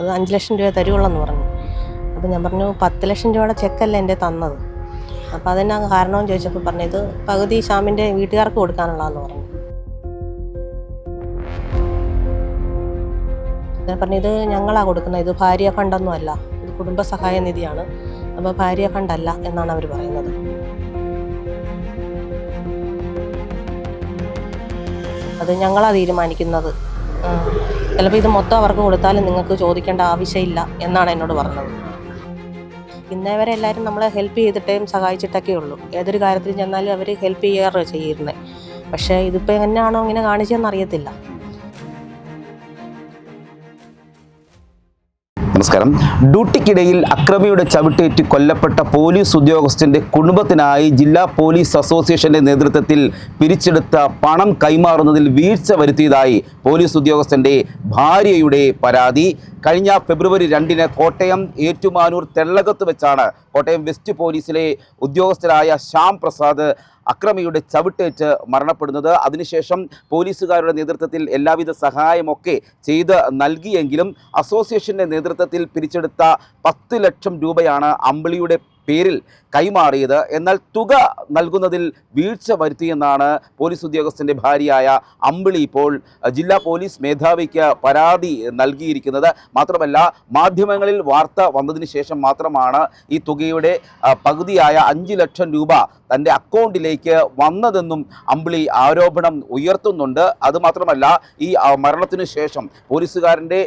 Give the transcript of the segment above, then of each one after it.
അത് അഞ്ച് ലക്ഷം രൂപ തരുവുള്ളെന്ന് പറഞ്ഞു. അപ്പോൾ ഞാൻ പറഞ്ഞു പത്ത് ലക്ഷം രൂപയുടെ ചെക്കല്ല എന്റെ തന്നത്. അപ്പോൾ അതിനാ കാരണമെന്ന് ചോദിച്ചപ്പോൾ പറഞ്ഞു ഇത് പകുതി ഷാമിന്റെ വീട്ടുകാർക്ക് കൊടുക്കാനുള്ളതെന്ന് പറഞ്ഞു. ഞാൻ പറഞ്ഞു ഇത് ഞങ്ങളാണ് കൊടുക്കുന്നത് ഇത് ഭാര്യ ഫണ്ടൊന്നും അല്ല ഇത് കുടുംബ സഹായ നിധിയാണ് അപ്പോൾ ഭാര്യ ഫണ്ടല്ല എന്നാണ് അവർ പറയുന്നത്. അത് ഞങ്ങളാണ് തീരുമാനിക്കുന്നത്. ചിലപ്പോൾ ഇത് മൊത്തം അവർക്ക് കൊടുത്താലും നിങ്ങൾക്ക് ചോദിക്കേണ്ട ആവശ്യമില്ല എന്നാണ് എന്നോട് പറഞ്ഞത്. ഇന്നേ വരെ എല്ലാവരും നമ്മളെ ഹെൽപ്പ് ചെയ്തിട്ടേയും സഹായിച്ചിട്ടൊക്കെ ഉള്ളൂ. ഏതൊരു കാര്യത്തിൽ ചെന്നാലും അവർ ഹെൽപ്പ് ചെയ്യാറ് ചെയ്യുന്നത് പക്ഷേ ഇതിപ്പോൾ എങ്ങനെയാണോ ഇങ്ങനെ കാണിച്ചതെന്ന് അറിയത്തില്ല. നമസ്കാരം. ഡ്യൂട്ടിക്കിടയിൽ അക്രമിയുടെ ചവിട്ടേറ്റ് കൊല്ലപ്പെട്ട പോലീസ് ഉദ്യോഗസ്ഥന്റെ കുടുംബത്തിനായി ജില്ലാ പോലീസ് അസോസിയേഷന്റെ നേതൃത്വത്തിൽ പിരിച്ചെടുത്ത പണം കൈമാറുന്നതിൽ വീഴ്ച വരുത്തിയതായി പോലീസ് ഉദ്യോഗസ്ഥന്റെ ഭാര്യയുടെ പരാതി. കഴിഞ്ഞ ഫെബ്രുവരി രണ്ടിന് കോട്ടയം ഏറ്റുമാനൂർ തെള്ളകത്ത് വെച്ചാണ് കോട്ടയം വെസ്റ്റ് പോലീസിലെ ഉദ്യോഗസ്ഥരായ ശ്യാം പ്രസാദ് അക്രമിയുടെ ചവിട്ടേറ്റ് മരണപ്പെടുന്നത്. അതിനുശേഷം പോലീസുകാരുടെ നേതൃത്വത്തിൽ എല്ലാവിധ സഹായമൊക്കെ ചെയ്ത് നൽകിയെങ്കിലും അസോസിയേഷന്റെ നേതൃത്വത്തിൽ പിരിച്ചെടുത്ത പത്ത് ലക്ഷം രൂപയാണ് അമ്പിളിയുടെ പേരിൽ കൈമാറിയത്. എന്നാൽ തുക നൽകുന്നതിൽ വീഴ്ച വരുത്തിയെന്നാണ് പോലീസ് ഉദ്യോഗസ്ഥന്റെ ഭാര്യയായ അമ്പിളി ഇപ്പോൾ ജില്ലാ പോലീസ് മേധാവിക്ക് പരാതി നൽകിയിരിക്കുന്നത്. മാത്രമല്ല മാധ്യമങ്ങളിൽ വാർത്ത വന്നതിന് ശേഷം മാത്രമാണ് ഈ തുകയുടെ പകുതിയായ അഞ്ച് ലക്ഷം രൂപ തന്റെ അക്കൗണ്ടിലേക്ക് വന്നതെന്നും അമ്പിളി ആരോപണം ഉയർത്തുന്നുണ്ട്. അതുമാത്രമല്ല ഈ മരണത്തിന് ശേഷം പോലീസുകാരന്റെ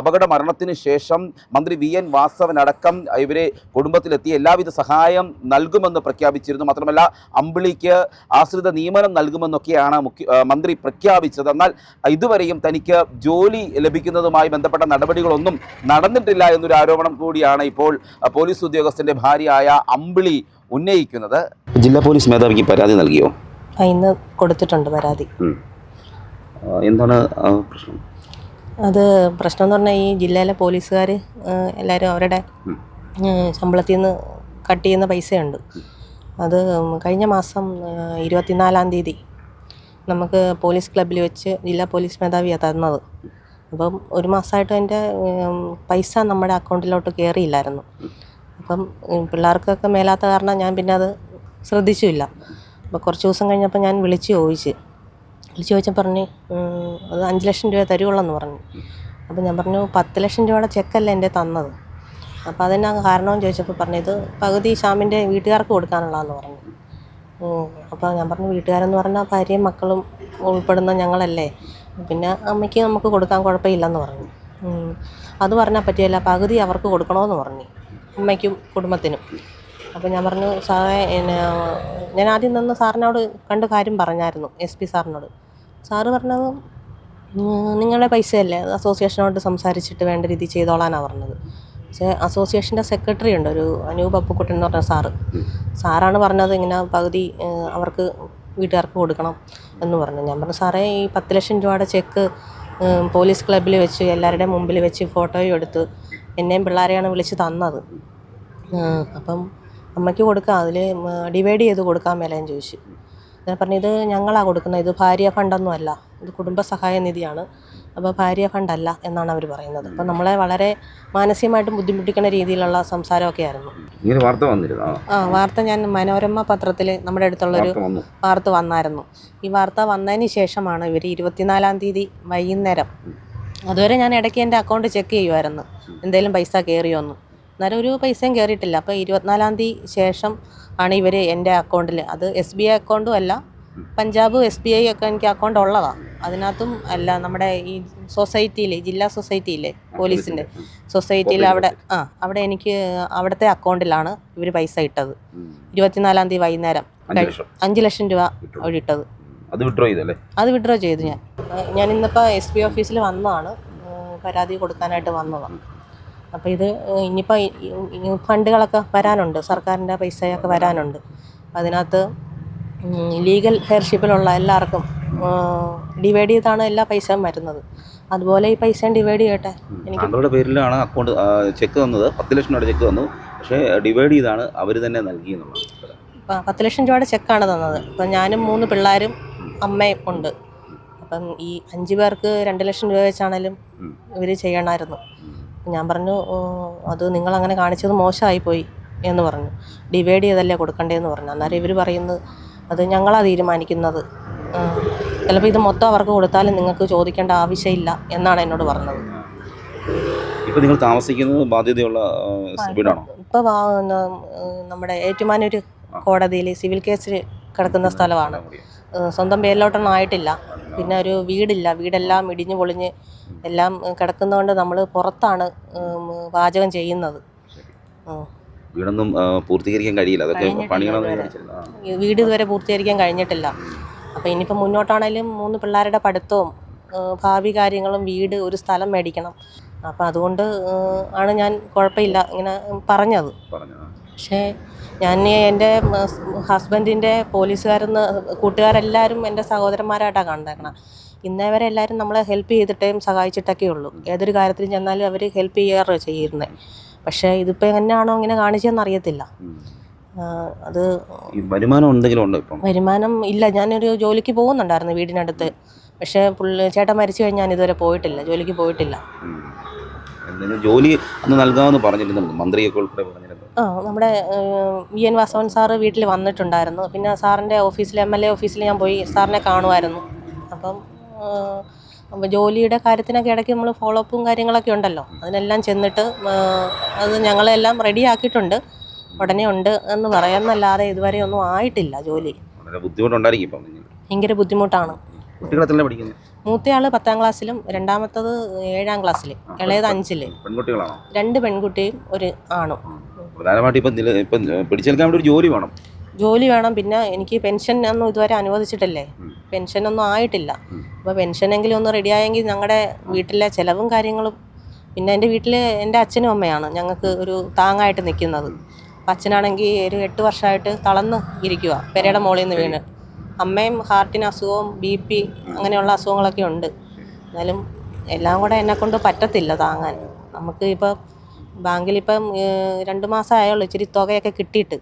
അപകട മരണത്തിന് ശേഷം മന്ത്രി വി എൻ വാസവനടക്കം ഇവരെ കുടുംബത്തിലെത്തി എല്ലാവിധ സഹായം നൽകുമെന്ന് പ്രഖ്യാപിച്ചിരുന്നു. മാത്രമല്ല അമ്പിളിക്ക് ആശ്രിത നിയമനം നൽകുമെന്നൊക്കെയാണ് മുഖ്യ മന്ത്രി പ്രഖ്യാപിച്ചത്. എന്നാൽ ഇതുവരെയും തനിക്ക് ജോലി ലഭിക്കുന്നതുമായി ബന്ധപ്പെട്ട നടപടികളൊന്നും നടന്നിട്ടില്ല എന്നൊരു ആരോപണം കൂടിയാണ് ഇപ്പോൾ പോലീസ് ഉദ്യോഗസ്ഥന്റെ ഭാര്യയായ അമ്പിളി ഉന്നയിക്കുന്നത്? ജില്ലാ പോലീസ് മേധാവിക്ക് പരാതി നൽകിയോ? ആ, ഇന്ന് കൊടുത്തിട്ടുണ്ട് പരാതി. എന്താണ് പ്രശ്നം? അത് പ്രശ്നം എന്ന് പറഞ്ഞാൽ ഈ ജില്ലയിലെ പോലീസുകാർ എല്ലാവരും അവരുടെ. ഏഹ്, ശമ്പളത്തിൽ നിന്ന് കട്ട് ചെയ്യുന്ന പൈസയുണ്ട്. അത് കഴിഞ്ഞ മാസം ഏഹ്, ഇരുപത്തിനാലാം തീയതി നമുക്ക് പോലീസ് ക്ലബ്ബിൽ വെച്ച് ജില്ലാ പോലീസ് മേധാവിയാണ് തന്നത്. അപ്പം ഒരു മാസമായിട്ട് എന്റെ പൈസ നമ്മുടെ അക്കൗണ്ടിലോട്ട് കയറിയില്ലായിരുന്നു അപ്പം പിള്ളേർക്കൊക്കെ മേലാത്ത കാരണം ഞാൻ പിന്നെ അത് ശ്രദ്ധിച്ചില്ല അപ്പോൾ കുറച്ച് ദിവസം കഴിഞ്ഞപ്പോൾ ഞാൻ വിളിച്ച് ചോദിച്ച്. വിളിച്ച് ചോദിച്ചാൽ പറഞ്ഞ് അത് അഞ്ച് ലക്ഷം രൂപ തരുവുള്ളെന്ന് പറഞ്ഞു. അപ്പോൾ ഞാൻ പറഞ്ഞു പത്ത് ലക്ഷം രൂപയുടെ ചെക്കല്ല എന്റെ തന്നത്. അപ്പോൾ അതിനാ കാരണമെന്ന് ചോദിച്ചപ്പോൾ പറഞ്ഞു ഇത് പകുതി ഷാമിന്റെ വീട്ടുകാർക്ക് കൊടുക്കാനുള്ളതെന്ന് പറഞ്ഞു. അപ്പോൾ ഞാൻ പറഞ്ഞു വീട്ടുകാരെന്ന് പറഞ്ഞാൽ ഭാര്യയും മക്കളും ഉൾപ്പെടുന്ന ഞങ്ങളല്ലേ. പിന്നെ അമ്മയ്ക്ക് നമുക്ക് കൊടുക്കാൻ കുഴപ്പമില്ലെന്ന് പറഞ്ഞു. അത് പറഞ്ഞാൽ പറ്റിയല്ല പകുതി അവർക്ക് കൊടുക്കണമെന്ന് പറഞ്ഞു. അമ്മയ്ക്കും കുടുംബത്തിനും. അപ്പോൾ ഞാൻ പറഞ്ഞു സാറേ എന്നെ ഞാൻ ആദ്യം നിന്ന് സാറിനോട് കണ്ട് കാര്യം പറഞ്ഞായിരുന്നു എസ് പി സാറിനോട്. സാറ് പറഞ്ഞത് നിങ്ങളുടെ പൈസയല്ലേ അസോസിയേഷനോട് സംസാരിച്ചിട്ട് വേണ്ട രീതി ചെയ്തോളാനാണ് പറഞ്ഞത്. പക്ഷേ അസോസിയേഷന്റെ സെക്രട്ടറി ഉണ്ട് ഒരു അനൂപ് അപ്പുക്കുട്ടൻ എന്ന് പറഞ്ഞ സാറ്. സാറാണ് പറഞ്ഞത് ഇങ്ങനെ പകുതി അവർക്ക് വീട്ടുകാർക്ക് കൊടുക്കണം എന്ന് പറഞ്ഞു. ഞാൻ പറഞ്ഞു സാറേ ഈ പത്ത് ലക്ഷം രൂപയുടെ ചെക്ക് പോലീസ് ക്ലബ്ബിൽ വെച്ച് എല്ലാവരുടെയും മുമ്പിൽ വെച്ച് ഫോട്ടോയും എടുത്ത് എന്നെയും പിള്ളേരെയാണ് വിളിച്ച് തന്നത്. അപ്പം അമ്മയ്ക്ക് കൊടുക്കാം. അതിൽ ഡിവൈഡ് ചെയ്ത് കൊടുക്കാൻ മേലേന്ന് ചോദിച്ചു. ഞാൻ പറഞ്ഞു ഇത് ഞങ്ങളാണ് കൊടുക്കുന്നത്. ഇത് ഭാര്യ ഫണ്ടൊന്നും അല്ല. ഇത് കുടുംബസഹായ നിധിയാണ്. അപ്പോൾ ഭാര്യ ഫണ്ടല്ല എന്നാണ് അവർ പറയുന്നത്. അപ്പം നമ്മളെ വളരെ മാനസികമായിട്ടും ബുദ്ധിമുട്ടിക്കുന്ന രീതിയിലുള്ള സംസാരമൊക്കെ ആയിരുന്നു. വാർത്ത വന്നിരുന്നു? ആ വാർത്ത ഞാൻ മനോരമ പത്രത്തിൽ നമ്മുടെ അടുത്തുള്ളൊരു വാർത്ത വന്നായിരുന്നു. ഈ വാർത്ത വന്നതിന് ശേഷമാണ് ഇവർ ഇരുപത്തിനാലാം തീയതി വൈകുന്നേരം. അതുവരെ ഞാൻ ഇടയ്ക്ക് എന്റെ അക്കൗണ്ട് ചെക്ക് ചെയ്യുമായിരുന്നു എന്തെങ്കിലും പൈസ കയറിയോന്ന് അന്നേരം ഒരു പൈസയും കയറിയിട്ടില്ല. അപ്പോൾ ഇരുപത്തിനാലാം തീയതി ശേഷം ആണ് ഇവർ എന്റെ അക്കൗണ്ടിൽ അത് എസ് ബി ഐ അക്കൗണ്ടും അല്ല പഞ്ചാബ് എസ് ബി ഐ ഒക്കെ എനിക്ക് അക്കൗണ്ട് ഉള്ളതാണ് അതിനകത്തും അല്ല നമ്മുടെ ഈ സൊസൈറ്റിയിലെ ജില്ലാ സൊസൈറ്റിയിലെ പോലീസിന്റെ സൊസൈറ്റിയിൽ അവിടെ ആ അവിടെ എനിക്ക് അവിടുത്തെ അക്കൗണ്ടിലാണ് ഇവർ പൈസ ഇട്ടത്. ഇരുപത്തിനാലാം തീയതി വൈകുന്നേരം. അഞ്ച് ലക്ഷം. ലക്ഷം രൂപ അവിടെ ഇട്ടത്. അത് വിഡ്രോ ചെയ്തല്ലേ അത് വിഡ്രോ ചെയ്തു ഞാൻ. ഞാൻ ഇന്നിപ്പോൾ എസ് ബി ഓഫീസിൽ വന്നതാണ്. പരാതി കൊടുക്കാനായിട്ട് വന്നതാണ് അപ്പോൾ ഇത് ഇനിയിപ്പോൾ ഫണ്ടുകളൊക്കെ വരാനുണ്ട്. സർക്കാരിന്റെ പൈസയൊക്കെ വരാനുണ്ട്. അതിനകത്ത് ലീഗൽ ഹെയർഷിപ്പിലുള്ള എല്ലാവർക്കും ഡിവൈഡ് ചെയ്താണ് എല്ലാ പൈസയും വരുന്നത്. അതുപോലെ ഈ പൈസയും ഡിവൈഡ് ചെയ്യട്ടെ. എനിക്ക് അവരുടെ പേരിലാണ് അക്കൗണ്ട് ചെക്ക് തന്നത് പത്ത് ലക്ഷം രൂപയുടെ ചെക്ക് തന്നു പക്ഷേ ഡിവൈഡ് ചെയ്താണ് അവർ തന്നെ നൽകിയെന്നുള്ളത് പത്ത് ലക്ഷം രൂപയുടെ ചെക്കാണ് തന്നത്. അപ്പം ഞാനും മൂന്ന് പിള്ളേരും അമ്മയും ഉണ്ട്. അപ്പം ഈ അഞ്ച് പേർക്ക് രണ്ട് ലക്ഷം രൂപ വെച്ചാണേലും. ഇവർ ചെയ്യണമായിരുന്നു ഞാൻ പറഞ്ഞു "ഉം, അത് നിങ്ങളങ്ങനെ കാണിച്ചത് മോശമായിപ്പോയി എന്ന് പറഞ്ഞു. ഡിവൈഡ് ചെയ്തല്ലേ കൊടുക്കണ്ടേന്ന് പറഞ്ഞു. അന്നേരം ഇവർ പറയുന്നത് അത് ഞങ്ങളാണ് തീരുമാനിക്കുന്നത്. ചിലപ്പോൾ ഇത് മൊത്തം അവർക്ക് കൊടുത്താലും നിങ്ങൾക്ക് ചോദിക്കേണ്ട ആവശ്യമില്ല എന്നാണ് എന്നോട് പറഞ്ഞത്. ഇപ്പോൾ നിങ്ങൾ താമസിക്കുന്നത് ബാധ്യതയുള്ള വീടാണോ? ഇപ്പോൾ നമ്മുടെ ഏറ്റുമാനൂർ കോടതിയിൽ സിവിൽ കേസിൽ കിടക്കുന്ന സ്ഥലമാണ്. സ്വന്തം പേരിലോട്ടൊന്നും ആയിട്ടില്ല. പിന്നെ ഒരു വീടില്ല വീടെല്ലാം ഇടിഞ്ഞു പൊളിഞ്ഞ് എല്ലാം കിടക്കുന്നതുകൊണ്ട് നമ്മൾ പുറത്താണ് പാചകം ചെയ്യുന്നത്. വീടൊന്നും പൂർത്തീകരിക്കാൻ കഴിയില്ല. അതൊക്കെ പണികളൊന്നും വീട് ഇതുവരെ പൂർത്തീകരിക്കാൻ കഴിഞ്ഞിട്ടില്ല. അപ്പോൾ ഇനിയിപ്പോൾ മുന്നോട്ടാണേലും മൂന്ന് പിള്ളേരുടെ പഠിത്തവും ഭാവി കാര്യങ്ങളും വീട് ഒരു സ്ഥലം മേടിക്കണം. അപ്പോൾ അതുകൊണ്ട് ആണ് ഞാൻ കുഴപ്പമില്ല ഇങ്ങനെ പറഞ്ഞത്. പക്ഷേ ഞാൻ എന്റെ ഹസ്ബൻഡിന്റെ പോലീസുകാരെന്ന് കൂട്ടുകാരെല്ലാവരും എന്റെ സഹോദരന്മാരായിട്ടാണ് കണ്ടേക്കണം. ഇന്നേ വരെ എല്ലാവരും നമ്മളെ ഹെൽപ്പ് ചെയ്തിട്ടേയും സഹായിച്ചിട്ടൊക്കെ ഉള്ളൂ. ഏതൊരു കാര്യത്തിലും ചെന്നാലും അവർ ഹെൽപ്പ് ചെയ്യാറ് ചെയ്യുന്നത് പക്ഷേ ഇതിപ്പോൾ എങ്ങനെയാണോ ഇങ്ങനെ കാണിച്ചതെന്ന് അറിയത്തില്ല. അത് വരുമാനം എന്തെങ്കിലും ഉണ്ടോ ഇപ്പം? വരുമാനം ഇല്ല. ഞാനൊരു ജോലിക്ക് പോകുന്നുണ്ടായിരുന്നു വീടിനടുത്ത്. പക്ഷേ പുള്ളി ചേട്ടൻ മരിച്ചു കഴിഞ്ഞാൽ ഞാൻ ഇതുവരെ പോയിട്ടില്ല. ജോലിക്ക് പോയിട്ടില്ല. ജോലി അന്ന് നൽകാമെന്ന് പറഞ്ഞിരുന്നു മന്ത്രിയൊക്കെ ഉൾപ്പെടെ പറഞ്ഞിരുന്നു ആ നമ്മുടെ വി എൻ വാസവൻ സാറ് വീട്ടിൽ വന്നിട്ടുണ്ടായിരുന്നു. പിന്നെ സാറിന്റെ ഓഫീസിൽ എം എൽ എ ഓഫീസിൽ ഞാൻ പോയി സാറിനെ കാണുമായിരുന്നു. അപ്പം അപ്പോൾ അപ്പം ജോലിയുടെ കാര്യത്തിനൊക്കെ ഇടയ്ക്ക് നമ്മൾ ഫോളോ അപ്പും കാര്യങ്ങളൊക്കെ ഉണ്ടല്ലോ. അതിനെല്ലാം ചെന്നിട്ട് അത് ഞങ്ങളെല്ലാം റെഡിയാക്കിയിട്ടുണ്ട്. ഉടനെ ഉണ്ട് എന്ന് പറയാമെന്നല്ലാതെ ഇതുവരെ ഒന്നും ആയിട്ടില്ല ജോലി. ഭയങ്കര ബുദ്ധിമുട്ടാണ്. മൂത്തയാൾ പത്താം ക്ലാസ്സിലും രണ്ടാമത്തത് ഏഴാം ക്ലാസ്സിലും ഇളയത് അഞ്ചിൽ. രണ്ട് പെൺകുട്ടിയും ഒരു ആണും. പ്രധാനമായിട്ടും ഇപ്പം നില ഇപ്പം പിടിച്ചെടുക്കാൻ വേണ്ടി ഒരു ജോലി വേണം. ജോലി വേണം. പിന്നെ എനിക്ക് പെൻഷൻ ഒന്നും ഇതുവരെ അനുവദിച്ചിട്ടില്ലേ? പെൻഷൻ ഒന്നും ആയിട്ടില്ല. പെൻഷൻ എങ്കിലും ഒന്ന് റെഡിയായെങ്കിൽ ഞങ്ങളുടെ വീട്ടിലെ ചിലവും കാര്യങ്ങളും പിന്നെ എന്റെ വീട്ടിൽ എന്റെ അച്ഛനും അമ്മയാണ് ഞങ്ങൾക്ക് ഒരു താങ്ങായിട്ട് നിൽക്കുന്നത് അപ്പം അച്ഛനാണെങ്കിൽ ഒരു എട്ട് വർഷമായിട്ട് തളർന്ന് ഇരിക്കുക പെരയുടെ മുകളിൽ നിന്ന് വീണ്. അമ്മയും ഹാർട്ടിന് അസുഖവും ബി പി അങ്ങനെയുള്ള അസുഖങ്ങളൊക്കെ ഉണ്ട്. എന്നാലും എല്ലാം കൂടെ എന്നെക്കൊണ്ട് പറ്റത്തില്ല താങ്ങാൻ. നമുക്ക് ഇപ്പം ബാങ്കിലിപ്പം ഇപ്പം രണ്ട് മാസം ആയുള്ളൂ ഇച്ചിരി തുകയൊക്കെ കിട്ടിയിട്ട്.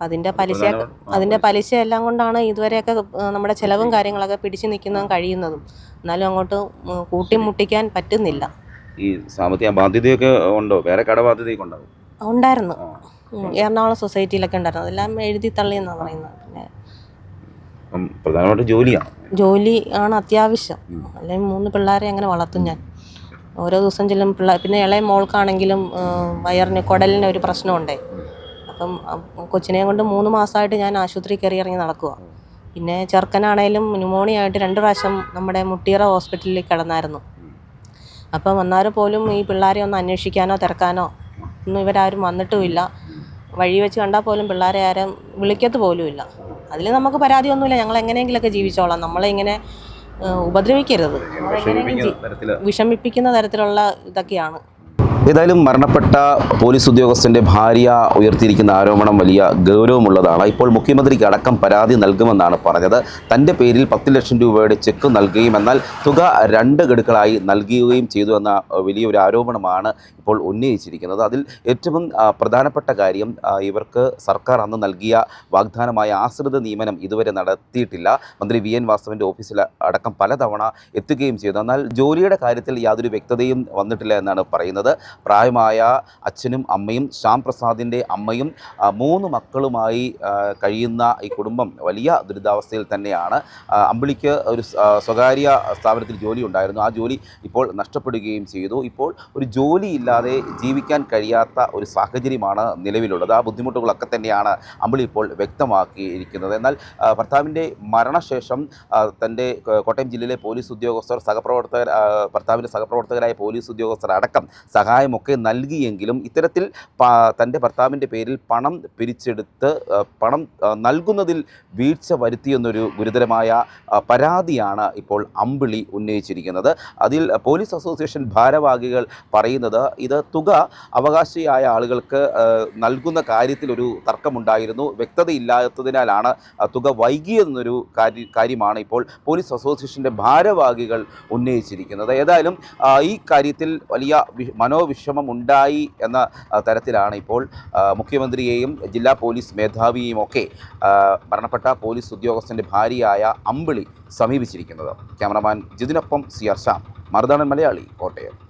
അതിന്റെ പലിശ അതിന്റെ പലിശ. എല്ലാം കൊണ്ടാണ് ഇതുവരെയൊക്കെ നമ്മുടെ ചിലവും കാര്യങ്ങളൊക്കെ പിടിച്ചു നിൽക്കുന്നതും കഴിയുന്നതും. എന്നാലും അങ്ങോട്ട് കൂട്ടിമുട്ടിക്കാൻ പറ്റുന്നില്ല. ഈ സാമ്പത്തിക ബാധ്യതയൊക്കെ ഉണ്ടോ? വേറെ കടബാധ്യതയൊക്കെ ഉണ്ടാവും? ഉണ്ടായിരുന്നു. എറണാകുളം സൊസൈറ്റിയിലൊക്കെ ഉണ്ടായിരുന്നു. അതെല്ലാം എഴുതി തള്ളിയെന്നാണ് പറയുന്നത്. പിന്നെ പ്രധാനമായിട്ടും ജോലിയാണ് ജോലി ആണ് അത്യാവശ്യം. അല്ലെങ്കിൽ മൂന്ന് പിള്ളേരെ എങ്ങനെ വളർത്തും ഞാൻ. ഓരോ ദിവസം ചെല്ലും പിള്ളേർ പിന്നെ ഇളയ മോൾക്കാണെങ്കിലും വയറിന് കുടലിന് ഒരു പ്രശ്നമുണ്ടേ. അപ്പം കൊച്ചിനെയും കൊണ്ട് മൂന്ന് മാസമായിട്ട് ഞാൻ ആശുപത്രി കയറി ഇറങ്ങി നടക്കുക പിന്നെ ചെറുക്കനാണേലും ന്യൂമോണിയ ആയിട്ട് രണ്ട് പ്രാവശ്യം നമ്മുടെ മുട്ടിയറ ഹോസ്പിറ്റലിൽ കിടന്നായിരുന്നു. അപ്പം വന്നാലും പോലും ഈ പിള്ളേരെ ഒന്ന് അന്വേഷിക്കാനോ തിരക്കാനോ ഒന്നും ഇവരാരും വന്നിട്ടുമില്ല. വഴി വെച്ച് കണ്ടാൽ പോലും പിള്ളേരെ ആരും വിളിക്കത്ത് പോലുമില്ല. അതിൽ നമുക്ക് പരാതിയൊന്നുമില്ല. ഞങ്ങൾ എങ്ങനെയെങ്കിലുമൊക്കെ ജീവിച്ചോളാം. നമ്മളെ ഇങ്ങനെ ഏഹ്, ഉപദ്രവിക്കരുത്. വിഷമിപ്പിക്കുന്ന തരത്തിലുള്ള ഇതൊക്കെയാണ്. ഏതായാലും മരണപ്പെട്ട പോലീസ് ഉദ്യോഗസ്ഥന്റെ ഭാര്യ ഉയർത്തിയിരിക്കുന്ന ആരോപണം വലിയ ഗൗരവമുള്ളതാണ്. ഇപ്പോൾ മുഖ്യമന്ത്രിക്ക് അടക്കം പരാതി നൽകുമെന്നാണ് പറഞ്ഞത്. തന്റെ പേരിൽ പത്ത് ലക്ഷം രൂപയുടെ ചെക്ക് നൽകുകയും എന്നാൽ തുക രണ്ട് ഗഡുക്കളായി നൽകുകയും ചെയ്തു എന്ന വലിയൊരു ആരോപണമാണ് ഇപ്പോൾ ഉന്നയിച്ചിരിക്കുന്നത്. അതിൽ ഏറ്റവും പ്രധാനപ്പെട്ട കാര്യം ഇവർക്ക് സർക്കാർ അന്ന് നൽകിയ വാഗ്ദാനമായ ആശ്രിത നിയമനം ഇതുവരെ നടത്തിയിട്ടില്ല. മന്ത്രി വി. എൻ. വാസവന്റെ ഓഫീസിൽ അടക്കം പലതവണ എത്തുകയും ചെയ്തു. എന്നാൽ ജോലിയുടെ കാര്യത്തിൽ യാതൊരു വ്യക്തതയും വന്നിട്ടില്ല എന്നാണ് പറയുന്നത്. പ്രായമായ അച്ഛനും അമ്മയും ശ്യാം പ്രസാദിന്റെ അമ്മയും മൂന്ന് മക്കളുമായി കഴിയുന്ന ഈ കുടുംബം വലിയ ദുരിതാവസ്ഥയിൽ തന്നെയാണ്. അമ്പിളിക്ക് ഒരു സ്വകാര്യ സ്ഥാപനത്തിൽ ജോലി ഉണ്ടായിരുന്നു. ആ ജോലി ഇപ്പോൾ നഷ്ടപ്പെടുകയും ചെയ്തു. ഇപ്പോൾ ഒരു ജോലി ഇല്ലാതെ ജീവിക്കാൻ കഴിയാത്ത ഒരു സാഹചര്യമാണ് നിലവിലുള്ളത്. ആ ബുദ്ധിമുട്ടുകളൊക്കെ തന്നെയാണ് അമ്പിളി ഇപ്പോൾ വ്യക്തമാക്കിയിരിക്കുന്നത്. എന്നാൽ ഭർത്താവിന്റെ മരണശേഷം തന്റെ കോട്ടയം ജില്ലയിലെ പോലീസ് ഉദ്യോഗസ്ഥർ സഹപ്രവർത്തകർ ഭർത്താവിന്റെ സഹപ്രവർത്തകരായ പോലീസ് ഉദ്യോഗസ്ഥർ അടക്കം സഹായമൊക്കെ നൽകിയെങ്കിലും ഇത്തരത്തിൽ തന്റെ ഭർത്താവിന്റെ പേരിൽ പണം പിരിച്ചെടുത്ത് പണം നൽകുന്നതിൽ വീഴ്ച വരുത്തിയെന്നൊരു ഗുരുതരമായ പരാതിയാണ് ഇപ്പോൾ അമ്പിളി ഉന്നയിച്ചിരിക്കുന്നത്. അതിൽ പോലീസ് അസോസിയേഷൻ ഭാരവാഹികൾ പറയുന്നത് ഇത് തുക അവകാശിയായ ആളുകൾക്ക് നൽകുന്ന കാര്യത്തിലൊരു തർക്കമുണ്ടായിരുന്നു. വ്യക്തതയില്ലാത്തതിനാലാണ് തുക വൈകിയെന്നൊരു കാര്യ കാര്യമാണ് ഇപ്പോൾ പോലീസ് അസോസിയേഷന്റെ ഭാരവാഹികൾ ഉന്നയിച്ചിരിക്കുന്നത്. ഏതായാലും ഈ കാര്യത്തിൽ വലിയ മനോവിഷമം ഉണ്ടായി എന്ന തരത്തിലാണ് ഇപ്പോൾ മുഖ്യമന്ത്രിയെയും ജില്ലാ പോലീസ് മേധാവിയെയും ഒക്കെ മരണപ്പെട്ട പോലീസ് ഉദ്യോഗസ്ഥന്റെ ഭാര്യയായ അമ്പിളി സമീപിച്ചിരിക്കുന്നത്. ക്യാമറമാൻ ജിതിനൊപ്പം സി ആർ ശ്യാം. മറുതാണൻ മലയാളി കോട്ടയം.